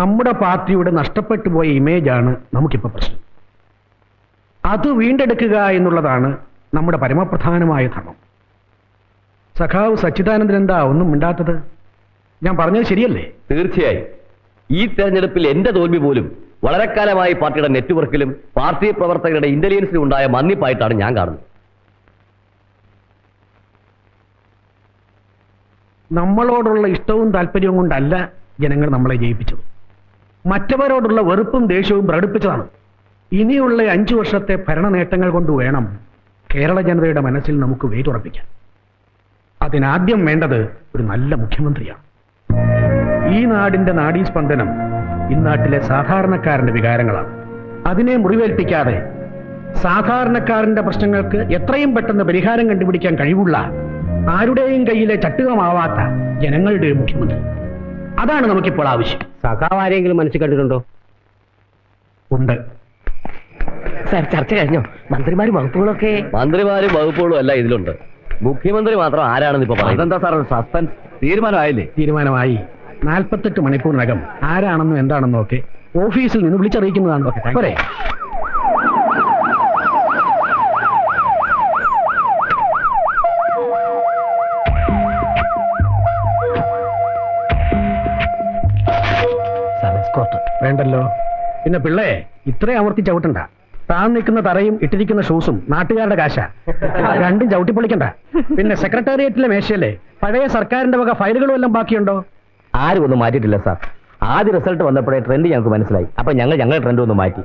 നമ്മുടെ പാർട്ടിയുടെ നഷ്ടപ്പെട്ടു പോയ ഇമേജാണ് നമുക്കിപ്പോൾ പ്രശ്നം. അത് വീണ്ടെടുക്കുക എന്നുള്ളതാണ് നമ്മുടെ പരമപ്രധാനമായ ധർമ്മം. സഖാവ് സച്ചിദാനന്ദൻ എന്താ ഒന്നും മിണ്ടാത്തത്? ഞാൻ പറഞ്ഞത് ശരിയല്ലേ? തീർച്ചയായും. ഈ തെരഞ്ഞെടുപ്പിൽ എന്റെ തോൽവി പോലും വളരെ കാലമായി പാർട്ടിയുടെ നെറ്റ്വർക്കിലും പാർട്ടി പ്രവർത്തകരുടെ ഇന്റലിജൻസിലും ഉണ്ടായ മന്നിപ്പായിട്ടാണ് ഞാൻ കാണുന്നത്. നമ്മളോടുള്ള ഇഷ്ടവും താല്പര്യവും കൊണ്ടല്ല ജനങ്ങൾ നമ്മളെ ജയിപ്പിച്ചത്. മറ്റവരോടുള്ള വെറുപ്പും ദേഷ്യവും പ്രകടിപ്പിച്ചതാണ്. ഇനിയുള്ള അഞ്ചു വർഷത്തെ ഭരണ നേട്ടങ്ങൾ കൊണ്ട് വേണം കേരള ജനതയുടെ മനസ്സിൽ നമുക്ക് വേരുറപ്പിക്കാൻ. അതിനാദ്യം വേണ്ടത് ഒരു നല്ല മുഖ്യമന്ത്രിയാണ്. ഈ നാടിന്റെ നാഡീസ്പന്ദനം ഇന്നാട്ടിലെ സാധാരണക്കാരന്റെ വികാരങ്ങളാണ്. അതിനെ മുറിവേൽപ്പിക്കാതെ സാധാരണക്കാരന്റെ പ്രശ്നങ്ങൾക്ക് എത്രയും പെട്ടെന്ന് പരിഹാരം കണ്ടുപിടിക്കാൻ കഴിവുള്ള ആരുടെയും കയ്യിലെ ചട്ടുകമാവാത്ത ജനങ്ങളുടെ മുഖ്യമന്ത്രി. അതാണ് നമുക്കിപ്പോൾ ആവശ്യം. സഖാവ് ആരെങ്കിലും മനസ്സിൽ കണ്ടിട്ടുണ്ടോ? ഉണ്ട്. സാർ ചർച്ച കഴിഞ്ഞോ? മന്ത്രിമാരും വകുപ്പുകളൊക്കെ മന്ത്രിമാരും വകുപ്പുകളും അല്ല ഇതിലുണ്ട്. മുഖ്യമന്ത്രി മാത്രം ആരാണെന്ന് ഇപ്പൊ പറയുന്നത്? സാർ സസ്പെൻസ് തീരുമാനമായില്ലേ? തീരുമാനമായി. നാൽപ്പത്തെട്ട് മണിക്കൂറിനകം ആരാണെന്നും എന്താണെന്നും ഒക്കെ ഓഫീസിൽ നിന്ന് വിളിച്ചറിയിക്കുന്നതാണ്. പോരെ. വേണ്ടല്ലോ. പിന്നെ പിള്ളേ ഇത്രേ അമർത്തി ചവിട്ടണ്ട. താൻ നിൽക്കുന്ന തറയും ഇട്ടിരിക്കുന്ന ഷൂസും നാട്ടുകാരുടെ കാശ. രണ്ടും ചവിട്ടി പൊളിക്കണ്ട പിന്നെ സെക്രട്ടേറിയറ്റിലെ മേശയല്ലേ? പഴയ സർക്കാരിന്റെ വക ഫയലുകളും എല്ലാം ബാക്കിയുണ്ടോ? ആരും ഒന്നും മാറ്റിയിട്ടില്ല സാർ. ആദ്യ റിസൾട്ട് വന്നപ്പോഴേ ട്രെൻഡ് ഞങ്ങൾക്ക് മനസ്സിലായി. അപ്പൊ ഞങ്ങൾ ഞങ്ങളുടെ ട്രെൻഡ് ഒന്ന് മാറ്റി.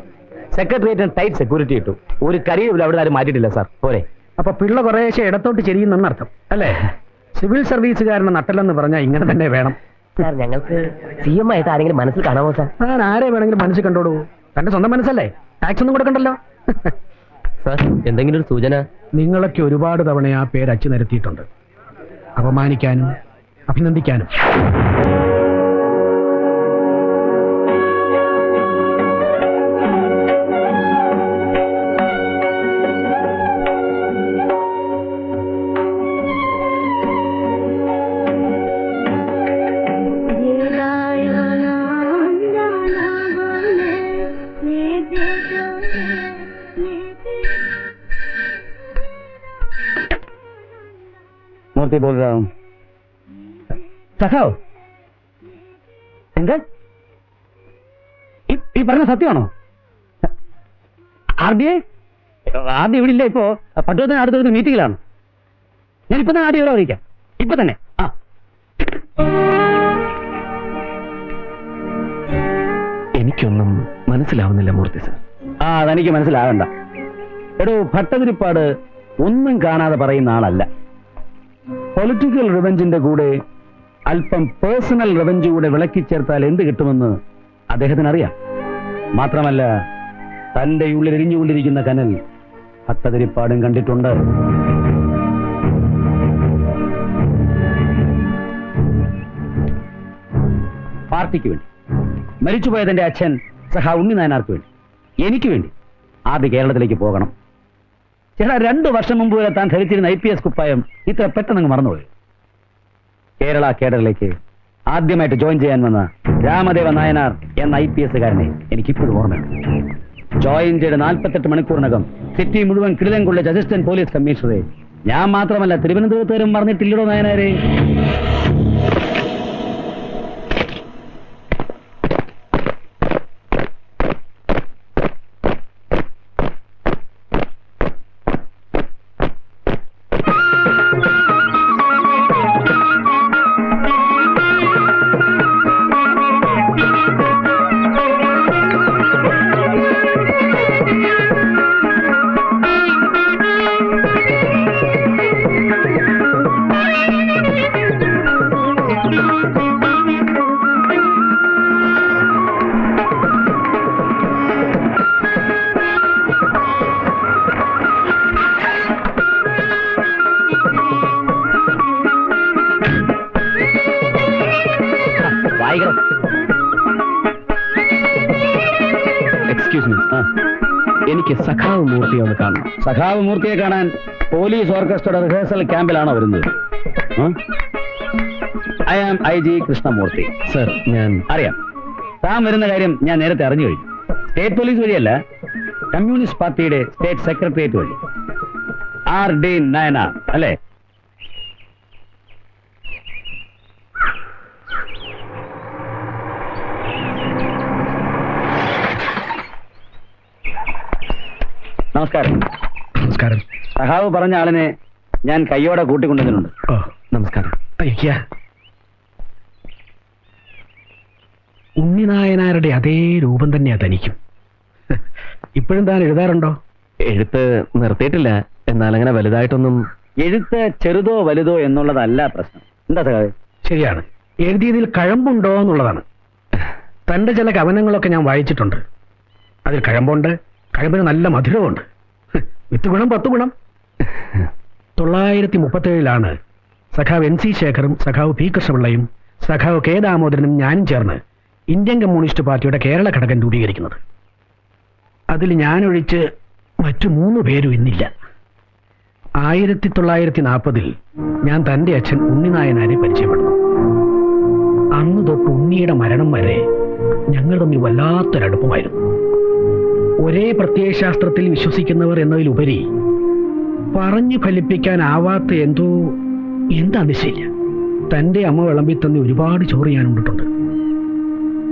സെക്രട്ടേറിയറ്റിന് ടൈറ്റ് സെക്യൂരിറ്റി ഇട്ടു. ഒരു കരിയർ ഇവിടെ അവിടെ ആരും മാറ്റിയിട്ടില്ല സാർ. പോരെ. അപ്പൊ പിള്ള കുറേശ്ശെ ഇടത്തോട്ട് ചെരിയുന്നെന്നർത്ഥം അല്ലേ? സിവിൽ സർവീസുകാരന് നട്ടല്ലെന്ന് പറഞ്ഞാൽ ഇങ്ങനെ തന്നെ വേണം. സാർ ഞങ്ങൾക്ക് സി എം ആയിട്ട് ആരെങ്കിലും മനസ്സിൽ കാണാമോ സാർ? സാർ ആരെ വേണമെങ്കിലും മനസ്സിൽ കണ്ടോളൂ. തന്റെ സ്വന്തം മനസ്സല്ലേ? ടാക്സ് ഒന്നും കൊടുക്കണ്ടല്ലോ. സാർ എന്തെങ്കിലും ഒരു സൂചന? നിങ്ങളൊക്കെ ഒരുപാട് തവണ ആ പേര് അച്ചു നിരത്തിയിട്ടുണ്ട്. അപമാനിക്കാനും അഭിനന്ദിക്കാനും. സഖാവ് എന്താ? ഈ- പറഞ്ഞ സത്യമാണോ? R D I? R D ഇവിടെ ഇല്ല ഇപ്പോ. പട്ടുവത്തിന് അടുത്തൊരു മീറ്റിംഗിലാണ് ഞാൻ ഇപ്പൊ തന്നെ ആർ ഡി ഐ അറിയിക്കാം. ഇപ്പൊ തന്നെ. ആ. എനിക്കൊന്നും മനസ്സിലാവുന്നില്ല മൂർത്തി സർ. ആ അതെനിക്ക് മനസ്സിലാകണ്ട എടോ ഭട്ടതിരിപ്പാട് ഒന്നും കാണാതെ പറയുന്ന ആളല്ല. പൊളിറ്റിക്കൽ റിവഞ്ചിന്റെ കൂടെ അല്പം പേഴ്സണൽ റവന്യൂടെ കൂടെ വിളക്കിച്ചേർത്താൽ എന്ത് കിട്ടുമെന്ന് അദ്ദേഹത്തിന് അറിയാം മാത്രമല്ല തന്റെ ഉള്ളിൽ എരിഞ്ഞുകൊണ്ടിരിക്കുന്ന കനൽ അത്തതിരിപ്പാടും കണ്ടിട്ടുണ്ട്. പാർട്ടിക്ക് വേണ്ടി. മരിച്ചുപോയ തന്റെ അച്ഛൻ സഹ ഉണ്ണി നായനാർക്ക് വേണ്ടി. എനിക്ക് വേണ്ടി ആദ്യ കേരളത്തിലേക്ക് പോകണം. ചേട്ടാ രണ്ടു വർഷം മുമ്പ് വരെ താൻ ധരിച്ചിരുന്ന ഐ പി എസ് കുപ്പായം ഇത്ര പെട്ടെന്ന് മറന്നുപോയി? കേരള കേഡറിലേക്ക് ആദ്യമായിട്ട് ജോയിൻ ചെയ്യാൻ വന്ന രാമദേവ നായനാർ എന്ന ഐ പി എസ്സുകാരനെ എനിക്കിപ്പോഴും ഓർമ്മയുണ്ട് ജോയിൻ ചെയ്ത് നാൽപ്പത്തെട്ട് മണിക്കൂറിനകം സിറ്റി മുഴുവൻ കിടിലം കൊള്ളിച്ച അസിസ്റ്റന്റ് പോലീസ് കമ്മീഷണറെ ഞാൻ മാത്രമല്ല തിരുവനന്തപുരത്തുകാരും മറന്നിട്ടില്ലടോ നായനാരെ. എനിക്ക് സഖാവ് മൂർത്തി ഒന്ന് കാണണം. സഖാവ് മൂർത്തിയെ കാണാൻ പോലീസ് ഓർക്കസ്ട്രയുടെ റിഹേഴ്സൽ ക്യാമ്പിലാണ് വരുന്നത്. I am I G Krishnamurthy. Sir ഞാൻ അറിയാം. താൻ വരുന്ന കാര്യം ഞാൻ നേരത്തെ അറിഞ്ഞു കഴിഞ്ഞു. സ്റ്റേറ്റ് പോലീസ് വഴിയല്ല കമ്മ്യൂണിസ്റ്റ് പാർട്ടിയുടെ സ്റ്റേറ്റ് സെക്രട്ടേറിയറ്റ് വഴി. ആർ ഡി നയനാർ അല്ലേ? നമസ്കാരം. നമസ്കാരം. സഹാവ് പറഞ്ഞ ആളിനെ ഞാൻ കയ്യോടെ കൂട്ടിക്കൊണ്ടുവന്നിട്ടുണ്ട്. ഓ നമസ്കാരം. ഉണ്ണിനായനാരുടെ അതേ രൂപം തന്നെയാ തനിക്കും. ഇപ്പോഴും താൻ എഴുതാറുണ്ടോ? എഴുത്ത് നിർത്തിയിട്ടില്ല. എന്നാൽ അങ്ങനെ വലുതായിട്ടൊന്നും എഴുത്ത് ചെറുതോ വലുതോ എന്നുള്ളതല്ല പ്രശ്നം. എന്താ സഹാവ് ശരിയാണ്. എഴുതിയതിൽ കഴമ്പുണ്ടോ എന്നുള്ളതാണ്. തന്റെ ചില കവനങ്ങളൊക്കെ ഞാൻ വായിച്ചിട്ടുണ്ട്. അതിൽ കഴമ്പുണ്ട്. കഴമ്പിന് നല്ല മധുരമുണ്ട് വിത്ത് ഗുണം പത്ത് ഗുണം. തൊള്ളായിരത്തി മുപ്പത്തേഴിലാണ് സഖാവ് എൻ സി ശേഖറും സഖാവ് പി കൃഷ്ണപിള്ളയും സഖാവ് കെ ദാമോദരനും ഞാനും ചേർന്ന് ഇന്ത്യൻ കമ്മ്യൂണിസ്റ്റ് പാർട്ടിയുടെ കേരള ഘടകം രൂപീകരിക്കുന്നത്. അതിൽ ഞാനൊഴിച്ച് മറ്റു മൂന്ന് പേരും ഇന്നില്ല. ആയിരത്തി തൊള്ളായിരത്തി നാൽപ്പതിൽ ഞാൻ തന്റെ അച്ഛൻ ഉണ്ണിനായനാരെ പരിചയപ്പെടുന്നു. അന്ന് തൊട്ട് ഉണ്ണിയുടെ മരണം വരെ ഞങ്ങൾ തമ്മിൽ വല്ലാത്തൊരടുപ്പമായിരുന്നു. ഒരേ പ്രത്യയശാസ്ത്രത്തിൽ വിശ്വസിക്കുന്നവർ എന്നതിലുപരി പറഞ്ഞു ഫലിപ്പിക്കാനാവാത്ത എന്തോ എന്താ നിശ്ചയില്ല തന്റെ അമ്മ വിളമ്പി തന്നെ ഒരുപാട് ചോറ് ഞാൻ ഉണ്ടിട്ടുണ്ട്.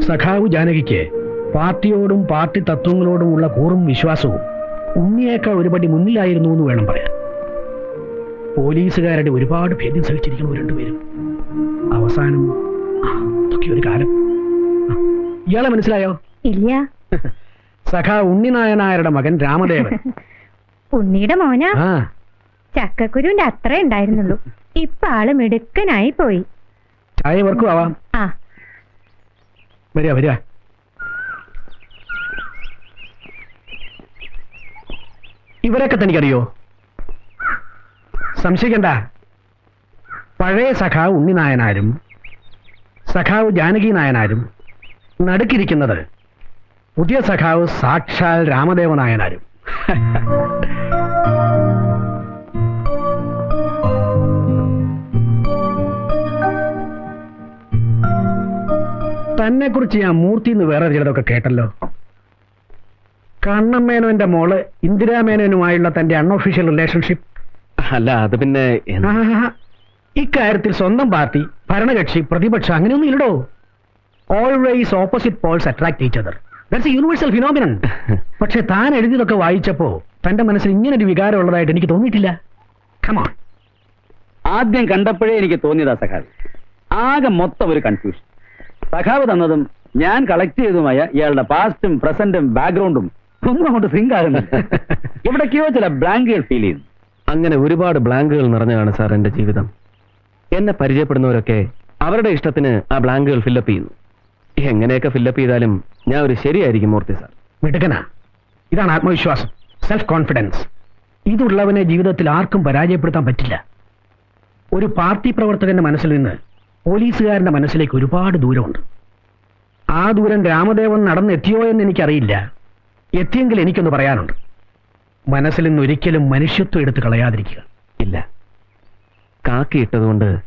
സഖാവ് ജാനകിക്ക് പാർട്ടിയോടും പാർട്ടി തത്വങ്ങളോടുമുള്ള കൂറും വിശ്വാസവും ഉണ്ണിയേക്കാൾ ഒരുപടി മുന്നിലായിരുന്നു എന്ന് വേണം പറയാൻ. പോലീസുകാരുടെ ഒരുപാട് ഭേദ്യം സഹിച്ചിരിക്കുന്നു രണ്ടുപേരും. അവസാനം ഒരു കാലം. ഇയാളെ മനസ്സിലായോ? ഇല്ല. സഖാ ഉണ്ണിനായനായരുടെ മകൻ രാമദേവൻ. ഉണ്ണിയുടെ മോന? ആ. ചക്കക്കുരുവിന്റെ അത്ര ഉണ്ടായിരുന്നുള്ളൂ. ഇപ്പൊ ആൾ മിടുക്കനായി പോയി. ചായ വർക്കും ആവാം. ആ. വരിക വരിക. ഇവരൊക്കെ തനിക്കറിയോ? സംശയിക്കണ്ട. പഴയ സഖാവ് ഉണ്ണിനായനാരും സഖാവ് ജാനകി നായനാരും നടുക്കിരിക്കുന്നത് പുതിയ സഖാവ് സാക്ഷാൽ രാമദേവ നായനാരും തന്നെ കുറിച്ച് ഞാൻ മൂർത്തി എന്ന് വേറെ ചിലതൊക്കെ കേട്ടല്ലോ. കണ്ണമ്മേനോന്റെ മോൾ ഇന്ദിരാമേനോനുമായുള്ള തന്റെ അൺഒഫീഷ്യൽ റിലേഷൻഷിപ്പ് അല്ല അത് പിന്നെ. ഇക്കാര്യത്തിൽ സ്വന്തം പാർട്ടി ഭരണകക്ഷി പ്രതിപക്ഷം അങ്ങനെയൊന്നും ഇല്ലടോ. Always opposite poles attract each other that's a universal phenomenon പക്ഷെ താൻ എഴുതിയതൊക്കെ വായിച്ചപ്പോ തന്റെ മനസ്സിൽ ഇങ്ങനെ ഒരു വികാരം ഉള്ളതായിട്ട് എനിക്ക് തോന്നിയിട്ടില്ല. കമാൺ ആദ്യം കണ്ടപ്പോഴേ എനിക്ക് തോന്നിയതാ സഖാവ്. ആകെ മൊത്തം ഒരു കൺഫ്യൂഷൻ സഖാവ് തന്നതും ഞാൻ കളക്ട് ചെയ്തതുമായ ഇയാളുടെ പാസ്റ്റും പ്രസന്റും ബാക്ക്ഗ്രൗണ്ടും ഒന്നും അങ്ങോട്ട് സിങ്ക് ആകുന്നില്ല. എവിടേക്കോ ചില ബ്ലാങ്കുകൾ ഫീൽ ചെയ്യുന്നു. അങ്ങനെ ഒരുപാട് ബ്ലാങ്കുകൾ നിറഞ്ഞതാണ് സാർ എന്റെ ജീവിതം. എന്നെ പരിചയപ്പെടുന്നവരൊക്കെ അവരുടെ ഇഷ്ടത്തിന് ആ ബ്ലാങ്കുകൾ ഫില്ലപ്പ് ചെയ്യുന്നു. എങ്ങനെയൊക്കെ ഫില്ലപ്പ് ചെയ്താലും ഞാൻ ഒരു ശരിയായിരിക്കും മൂർത്തി സാർ. മിടുക്കനാ. ഇതാണ് ആത്മവിശ്വാസം സെൽഫ് കോൺഫിഡൻസ് ഇതുള്ളവനെ ജീവിതത്തിൽ ആർക്കും പരാജയപ്പെടുത്താൻ പറ്റില്ല. ഒരു പാർട്ടി പ്രവർത്തകന്റെ മനസ്സിൽ നിന്ന് പോലീസുകാരന്റെ മനസ്സിലേക്ക് ഒരുപാട് ദൂരമുണ്ട്. ആ ദൂരം രാമദേവൻ നടന്നെത്തിയോ എന്ന് എനിക്കറിയില്ല. എത്തിയെങ്കിൽ എനിക്കൊന്ന് പറയാനുണ്ട്. മനസ്സിൽ നിന്ന് ഒരിക്കലും മനുഷ്യത്വം എടുത്ത് കളയാതിരിക്കുക. ഇല്ല. കാക്കിയിട്ടതുകൊണ്ട്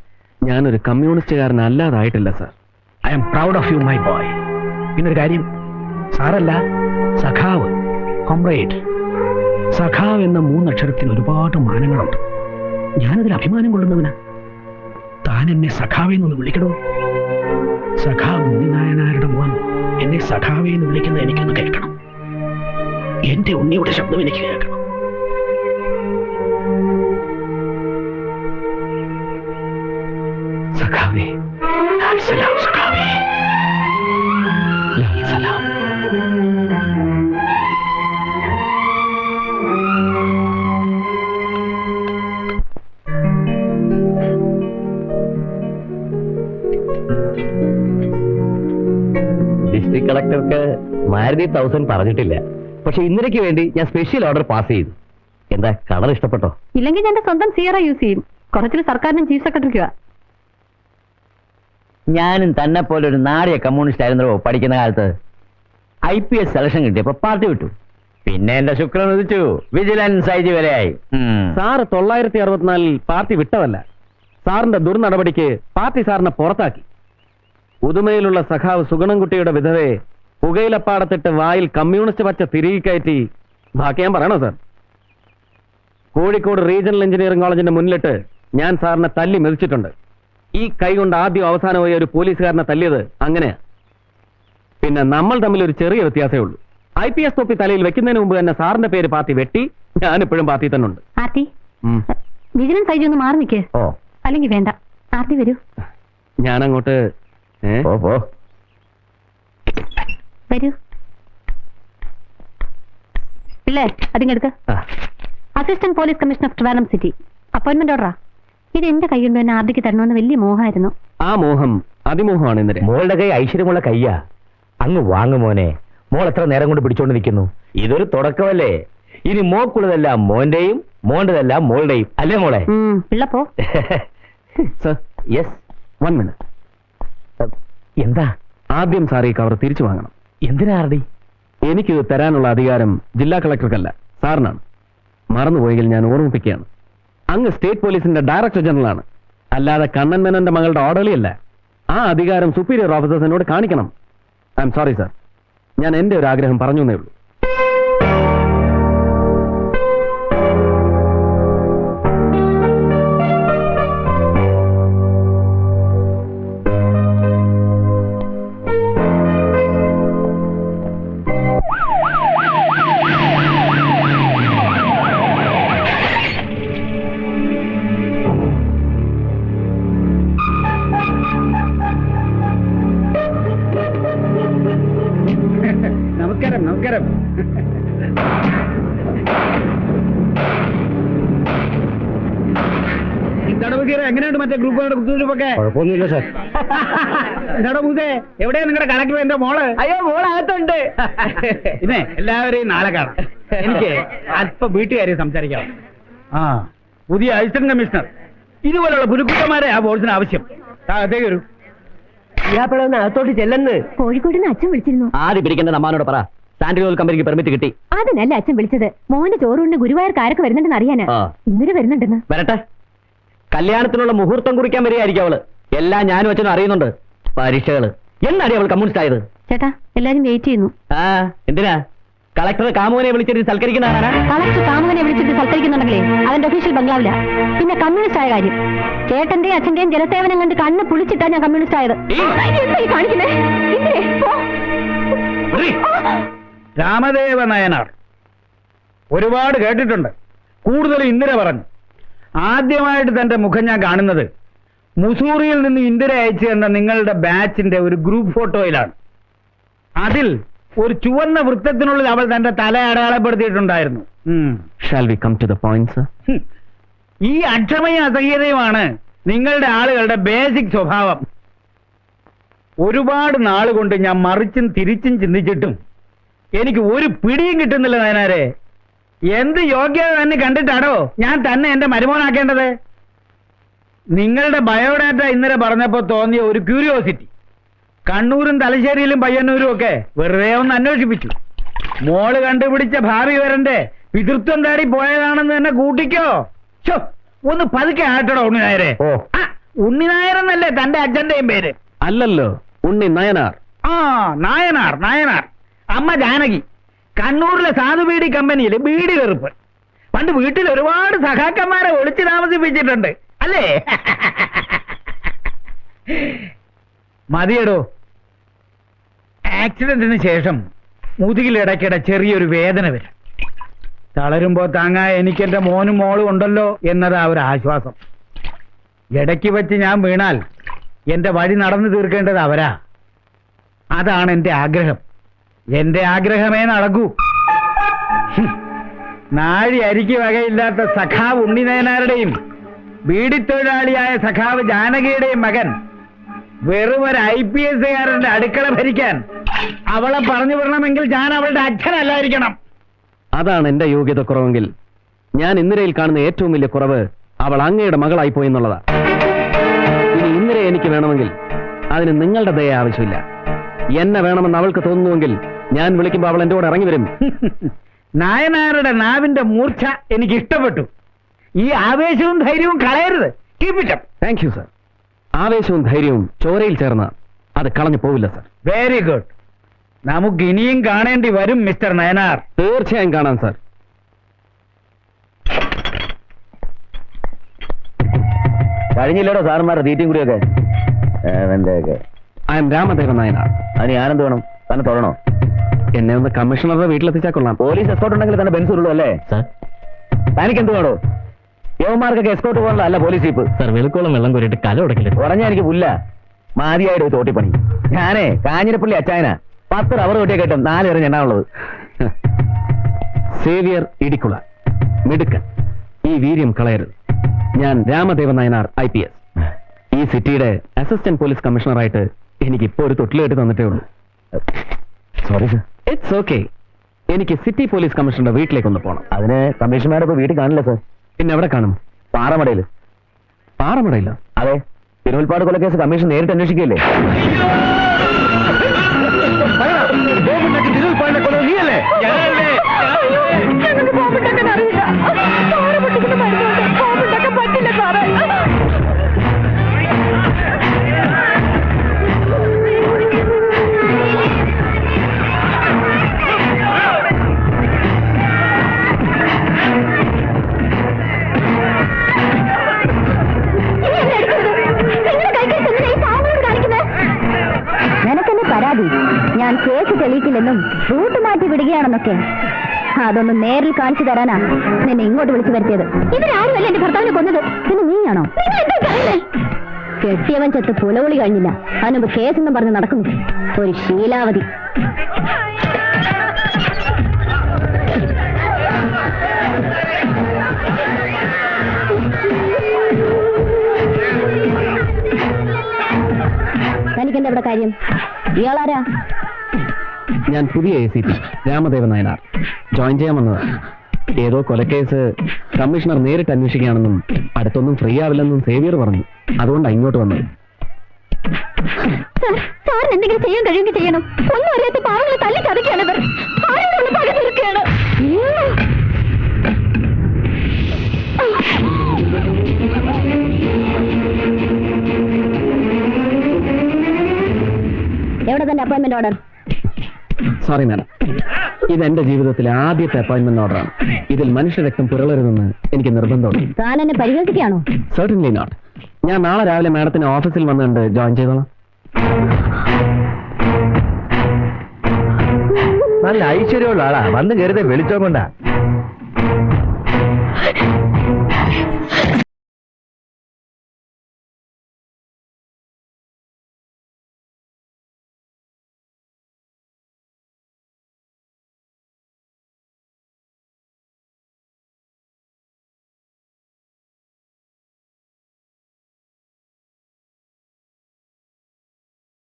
ഞാനൊരു കമ്മ്യൂണിസ്റ്റുകാരനല്ലാതായിട്ടില്ല sir. I'm proud of you my boy പിന്നൊരു കാര്യം സാറല്ല സഖാവ് കോംറേഡ് സഖാവ് എന്ന മൂന്നക്ഷരത്തിന് ഒരുപാട് മാനങ്ങളുണ്ട്. ഞാനതിൽ അഭിമാനം കൊള്ളുന്നവനാ. താൻ എന്നെ സഖാവേ എന്നൊന്ന് വിളിക്കണോ സഖാവ് ഉണ്ണിനായനാരുടെ മോൻ എന്നെ സഖാവേ എന്ന് വിളിക്കുന്നത് എനിക്കൊന്ന് കേൾക്കണം. എന്റെ ഉണ്ണിയുടെ ശബ്ദം എനിക്ക് കേൾക്കണം. സഖാവേ സലാം സഖാവേ മാരുതി തൗസൻഡ് പറഞ്ഞിട്ടില്ല. പക്ഷെ ഇന്നലേക്ക് വേണ്ടി ഞാൻ സ്പെഷ്യൽ ഓർഡർ പാസ് ചെയ്തു. എന്താ കളർ ഇഷ്ടപ്പെട്ടോ? ഇല്ലെങ്കിൽ ഞാൻ എന്റെ സ്വന്തം സിയറ യൂസ് ചെയ്യും. കുറച്ചിൽ സർക്കാരിനും ചീഫ് സെക്രട്ടറിക്കുവാ ഞാനും തന്നെ പോലെ ഒരു നാടിയ കമ്മ്യൂണിസ്റ്റ് ആയിരുന്നു പഠിക്കുന്ന കാലത്ത്. ഐ പി എസ് സെലക്ഷൻ കിട്ടിയപ്പോ പാർട്ടി വിട്ടു. പിന്നെ എന്റെ ശുക്രൻ ഉദിച്ചു. വിജിലൻസ് ഐ ജി വരെയായി. സാറ് തൊള്ളായിരത്തി അറുപത്തിനാലിൽ പാർട്ടി വിട്ടതല്ല. സാറിന്റെ ദുർനടപടിക്ക് പാർട്ടി സാറിനെ പുറത്താക്കി. പുതുമയിലുള്ള സഖാവ് സുഗണൻകുട്ടിയുടെ വിധവയെ പുകയിലപ്പാടത്തിട്ട് വായിൽ കമ്മ്യൂണിസ്റ്റ് പച്ച തിരികെ കയറ്റി. ബാക്കി ഞാൻ പറയണോ സാർ? കോഴിക്കോട് റീജിയണൽ എഞ്ചിനീയറിംഗ് കോളേജിന്റെ മുന്നിലിട്ട് ഞാൻ സാറിനെ തല്ലി മെതിച്ചിട്ടുണ്ട്. ഈ കൈ കൊണ്ട് ആദ്യം അവസാനമായി ഒരു പോലീസുകാരനെ തല്ലിയത് അങ്ങനെയാ. പിന്നെ നമ്മൾ തമ്മിൽ ഒരു ചെറിയ വ്യത്യാസമേ ഉള്ളൂ. ഐ പി എസ് തൊപ്പി തലയിൽ വെക്കുന്നതിന് മുമ്പ് തന്നെ സാറിന്റെ പേര് പാർട്ടി വെട്ടി. ഞാനിപ്പോഴും പാർട്ടി തന്നെ ഉണ്ട് ആർത്തി. വിജിലൻസ് ഐ ഒന്ന് മാറി നിൽക്കേ ഓ. അല്ലെങ്കിൽ വേണ്ട. ആർത്തി വരൂ. ഞാനങ്ങോട്ട് ഏ? ഓ വരൂ. പിള്ളേ അതിങ്ങെടുക്ക assistant police commissioner of Trivandrum city appointment ഓർഡറാ ഇത് എന്റെ കൈ കൊണ്ട് തന്നെ ആർദിക്ക് തരണമെന്ന് വലിയ മോഹമായിരുന്നു. ആ മോഹം അതിമോഹമാണ് ഇന്നലെ. മോളുടെ കൈ ഐശ്വര്യമുള്ള കയ്യാ. അങ്ങ് വാങ്ങു മോനെ. മോൾ എത്ര നേരം കൊണ്ട് പിടിച്ചോണ്ട് നിൽക്കുന്നു ഇതൊരു തുടക്കമല്ലേ? ഇനി മോക്കുള്ളതെല്ലാം മോന്റെയും മോന്റെതെല്ലാം മോളുടെയും. അല്ലേ മോളെ? സർ യെസ് വൺ മിനിറ്റ് എന്താ? ആദ്യം സാറി കവർ തിരിച്ചു വാങ്ങണം. എന്തിനാ എനിക്ക് തരാനുള്ള അധികാരം ജില്ലാ കളക്ടർക്കല്ല സാറിനാണ്. മറന്നുപോയെങ്കിൽ ഞാൻ ഓർമ്മിപ്പിക്കുകയാണ്. അങ്ങ് സ്റ്റേറ്റ് പോലീസിന്റെ ഡയറക്ടർ ജനറൽ ആണ് അല്ലാതെ കണ്ണൻ മേനന്റെ മകളുടെ ഓർഡറിയല്ല. ആ അധികാരം സുപ്പീരിയർ ഓഫീസേഴ്സിനോട് കാണിക്കണം. ഐ എം സോറി സാർ ഞാൻ എന്റെ ഒരു ആഗ്രഹം പറഞ്ഞു എന്നേ ഉള്ളൂ. കുഴപ്പമൊന്നുമില്ല സാർ. എന്താടോ ബുദ്ധേ എവിടെയാ നിങ്ങളുടെ കളക്ടർ എന്റെ മോൾ? അയ്യോ മോളകത്തുണ്ട്. പിന്നെ എല്ലാവരെയും നാളെ കാണാം. എനിക്ക് അല്പം വീട്ടുകാരെ സംസാരിക്കാം. ആ പുതിയ അസിസ്റ്റന്റ് കമ്മീഷണർ ഇതുപോലുള്ള പുരുക്കുട്ടന്മാരെ ആ ബോർഡിന് ആവശ്യം. അതേക്ക് വരൂ. ഇയാപ്പിളൊന്ന് അകത്തോട്ട് ചെല്ലെന്ന്. കോഴിക്കോട് നിന്ന് അച്ഛൻ വിളിച്ചിരുന്നു. ആദ്യം അമ്മാനോട് പറ. കമ്പനിക്ക് പെർമിറ്റ് കിട്ടി. അതിനല്ല അച്ഛൻ വിളിച്ചത്. മോന്റെ ചോറുണ്ട് ഗുരുവായൂർക്ക് ആരൊക്കെ വരുന്നുണ്ടെന്ന് അറിയാനാ. ആ. ഇന്നലെ വരുന്നുണ്ടെന്ന്. വരട്ടെ. കല്യാണത്തിനുള്ള മുഹൂർത്തം കുറിക്കാൻ വരികയായിരിക്കും അവൾ. എല്ലാം ഞാനും അച്ഛനും അറിയുന്നുണ്ട്. പരീക്ഷകൾ. എന്നാടി അവൾ കമ്മ്യൂണിസ്റ്റ് ആയത് ചേട്ടാ എല്ലാരും വെയിറ്റ് ചെയ്യുന്നു. ആ എന്തിനാ? കളക്ടർ കാമുവിനെ വിളിച്ചിട്ട് സൽക്കരിക്കുന്നതാണ് കളക്ടർ കാമുകനെ വിളിച്ചിട്ട് സൽക്കരിക്കുന്നുണ്ടെങ്കിലേ അവന്റെ ഒഫീഷ്യൽ ബംഗ്ലാവില്ല പിന്നെ കമ്മ്യൂണിസ്റ്റ് ആയ കാര്യം. ചേട്ടന്റെയും അച്ഛന്റെയും ജലസേവനം കണ്ട് കണ്ണ് പുളിച്ചിട്ടാ ഞാൻ കമ്മ്യൂണിസ്റ്റ് ആയത് രാമദേവ നയനാർ. ഒരുപാട് കേട്ടിട്ടുണ്ട്. കൂടുതൽ ഇന്ദിര പറഞ്ഞു. ആദ്യമായിട്ട് തന്റെ മുഖം ഞാൻ കാണുന്നത് മുസൂറിയിൽ നിന്ന് ഇന്ദിര അയച്ചു തന്ന നിങ്ങളുടെ ബാച്ചിന്റെ ഒരു ഗ്രൂപ്പ് ഫോട്ടോയിലാണ് അതിൽ ഒരു ചുവന്ന വൃത്തത്തിനുള്ളിൽ അവൾ തന്റെ തല അടയാളപ്പെടുത്തിയിട്ടുണ്ടായിരുന്നു. Shall we come to the point ഈ അക്ഷമയും അസഹ്യതയുമാണ് നിങ്ങളുടെ ആളുകളുടെ ബേസിക് സ്വഭാവം. ഒരുപാട് നാളുകൊണ്ട് ഞാൻ മറിച്ചും തിരിച്ചും ചിന്തിച്ചിട്ടും എനിക്ക് ഒരു പിടിയും കിട്ടുന്നില്ല നയനാരെ. എന്ത് യോഗ്യത തന്നെ കണ്ടിട്ടാണോ ഞാൻ തന്നെ എന്റെ മരുമോനാക്കേണ്ടത്? നിങ്ങളുടെ ബയോഡാറ്റ ഇന്നലെ പറഞ്ഞപ്പോ തോന്നിയ ഒരു ക്യൂരിയോസിറ്റി. കണ്ണൂരും തലശ്ശേരിയിലും പയ്യന്നൂരും ഒക്കെ വെറുതെ ഒന്ന് അന്വേഷിപ്പിച്ചു. മോൾ കണ്ടുപിടിച്ച ഭാവി വരന്റെ പിതൃത്വം തേടി പോയതാണെന്ന് തന്നെ കൂട്ടിക്കോ. ചോ ഒന്ന് പതുക്കെ ആട്ടടോ ഉണ്ണിനായരെ. ഓ. ആ, ഉണ്ണിനായരെന്നല്ലേ തന്റെ അച്ഛന്റെയും പേര്? അല്ലല്ലോ ഉണ്ണി നയനാർ. ആ നായനാർ നായനാർ. അമ്മ ജാനകി. കണ്ണൂരിലെ സാധു ബീഡി കമ്പനിയിൽ ബീഡി വെറുപ്പ്. പണ്ട് വീട്ടിൽ ഒരുപാട് സഹാക്കന്മാരെ ഒളിച്ച് താമസിപ്പിച്ചിട്ടുണ്ട്. അല്ലേ? മതിയടോ. ആക്സിഡന്റിന് ശേഷം മുതുകിൽ ഇടയ്ക്കിടെ ചെറിയൊരു വേദന വരും. തളരുമ്പോ താങ്ങാ എനിക്ക് എന്റെ മോനും മോളും ഉണ്ടല്ലോ എന്നതാ ഒരു ആശ്വാസം. ഇടയ്ക്ക് വെച്ച് ഞാൻ വീണാൽ എന്റെ വഴി നടന്നു തീർക്കേണ്ടത് അവരാ. അതാണ് എന്റെ ആഗ്രഹം. എന്റെ ആഗ്രഹമേ നടക്കൂ. നാഴി അരിക്ക് വകയില്ലാത്ത സഖാവ് ഉണ്ണിനയനാരുടെയും ബീഡിത്തൊഴിലാളിയായ സഖാവ് ജാനകിയുടെയും മകൻ വെറും ഒരു ഐ പി എസ് കാരന്റെ അടുക്കള ഭരിക്കാൻ അവളെ പറഞ്ഞു വിടണമെങ്കിൽ ഞാൻ അവളുടെ അച്ഛനല്ലായിരിക്കണം. അതാണ് എന്റെ യോഗ്യത കുറവെങ്കിൽ ഞാൻ ഇന്ദിരയിൽ കാണുന്ന ഏറ്റവും വലിയ കുറവ് അവൾ അങ്ങയുടെ മകളായി പോയി എന്നുള്ളതാ. ഇനി ഇന്ദിര എനിക്ക് വേണമെങ്കിൽ അതിന് നിങ്ങളുടെ ദയ ആവശ്യമില്ല. എന്നെ വേണമെന്ന് അവൾക്ക് തോന്നുന്നുവെങ്കിൽ ഞാൻ വിളിക്കുമ്പോ അവൾ എന്റെ കൂടെ ഇറങ്ങി വരും. നായനാരുടെ നാവിന്റെ മൂർച്ഛ എനിക്ക് ഇഷ്ടപ്പെട്ടു. ഈ ആവേശവും ധൈര്യവും കളയരുത്. Keep it thank you sir ആവേശവും ധൈര്യവും ചോരയിൽ ചേർന്ന അത് കളഞ്ഞു പോവില്ല സർ വെരി ഗുഡ് നമുക്ക് ഇനിയും കാണേണ്ടി വരും മിസ്റ്റർ നയനാർ. തീർച്ചയായും കാണാം സാർ കഴിഞ്ഞില്ലടോ സാറന്മാരുടെ തീറ്റയും കൂടിയൊക്കെ? I'm Ramadevan Nayanar. അതിന് ഞാനെന്ത് വേണം. തന്നെ തൊഴണോ എന്നെ ഒന്ന് കമ്മീഷണറുടെ വീട്ടിലെത്തിച്ചാൽ കൊള്ളാം. പോലീസ് എസ്കോട്ട് ഉണ്ടെങ്കിൽ തന്നെ ബെൻസ് ഉള്ളൂ അല്ലേ? തനിക്ക് എന്ത് വേണോ? യവന്മാർക്കൊക്കെ എസ്കോട്ട് പോകാനുള്ള അല്ല പോലീസ് ജീപ്പ് സർ വെളുക്കോളം വെള്ളം കോരിയിട്ട് കല ഉടക്കില്ല? കുറഞ്ഞ എനിക്ക് പുല്ല. മാതിയായിട്ട് ഒരു തോട്ടിപ്പണി. ഞാനേ കാഞ്ഞിരപ്പള്ളി അച്ചായന. പത്ത് റബ്ബർ കൂട്ടിയ കെട്ടും. നാല് പേര് ഞാനുള്ളത് സേവിയർ ഇടിക്കുള. മിടുക്കൻ. ഈ വീര്യം കളയരുത്. ഞാൻ Ramadevan Nayanar I P S. ഈ സിറ്റിയുടെ അസിസ്റ്റന്റ് പോലീസ് കമ്മീഷണറായിട്ട് എനിക്ക് ഇപ്പോൾ ഒരു തൊട്ടിൽ കെട്ടി തന്നിട്ടേ ഉള്ളൂ. സോറി സർ ഇറ്റ്സ് ഓക്കെ എനിക്ക് സിറ്റി പോലീസ് കമ്മീഷണറുടെ വീട്ടിലേക്ക് ഒന്ന് പോകണം അതിന് ഇപ്പൊ വീട്ടിൽ കാണില്ല സാർ. പിന്നെ എവിടെ കാണും? പാറമടയിൽ പാറമടയില്ല അതെ. തിരുവൽപ്പാട് കൊലക്കേസ് കമ്മീഷൻ നേരിട്ട് അന്വേഷിക്കല്ലേ തിരുവൽപ്പാടിനെ ബോംബുണ്ടാക്കാൻ അറിയില്ല തെളിയിക്കില്ലെന്നും റൂട്ട് മാറ്റി വിടുകയാണെന്നൊക്കെ. അതൊന്ന് നേരിൽ കാണിച്ചു തരാനാ നിന്നെ ഇങ്ങോട്ട് വിളിച്ചു വരുത്തിയത്. ഇവരാരുമല്ല എന്റെ ഭർത്താവിനെ കൊന്നത്? പിന്നെ നീയാണോ? കെട്ടിയവൻ ചത്ത് പുലവിളി കഴിഞ്ഞില്ല. അതിനുമ്പ് കേസെന്നും പറഞ്ഞ് നടക്കുന്നു. ഒരു ശീലാവതി തനിക്കെന്താ ഇവിടെ കാര്യം? ഇയാളാരാ? ഞാൻ പുതിയ A C P Ramadevan Nayanar. Join ചെയ്യാൻ വന്നതാണ് ഏതോ കൊലക്കേസ് കമ്മീഷണർ നേരിട്ട് അന്വേഷിക്കുകയാണെന്നും അടുത്തൊന്നും ഫ്രീ ആവില്ലെന്നും സേവിയർ പറഞ്ഞു. അതുകൊണ്ട് ഇങ്ങോട്ട് വന്നത്. ചെയ്യണം. എവിടെ തന്റെ അപ്പോയിന്റ്മെന്റ് ഓർഡർ സോറി മാഡം ഇത് എന്റെ ജീവിതത്തിലെ ആദ്യത്തെ അപ്പോയിന്റ്മെന്റ് ഓർഡറാണ് ഇതിൽ മനുഷ്യരക്തം പുരളരുതെന്ന് എനിക്ക് നിർബന്ധമുണ്ട്. താൻ എന്നെ പരിഹസിക്കുകയാണോ? സർട്ടൻലി നോട്ട് ഞാൻ നാളെ രാവിലെ മാഡത്തിന് ഓഫീസിൽ വന്നുകൊണ്ട് ജോയിൻ ചെയ്തോളാം. നല്ല ഐശ്വര്യമുള്ള ആളാ. വന്ന് കരുതേ വെളിച്ചം കൊണ്ടാ.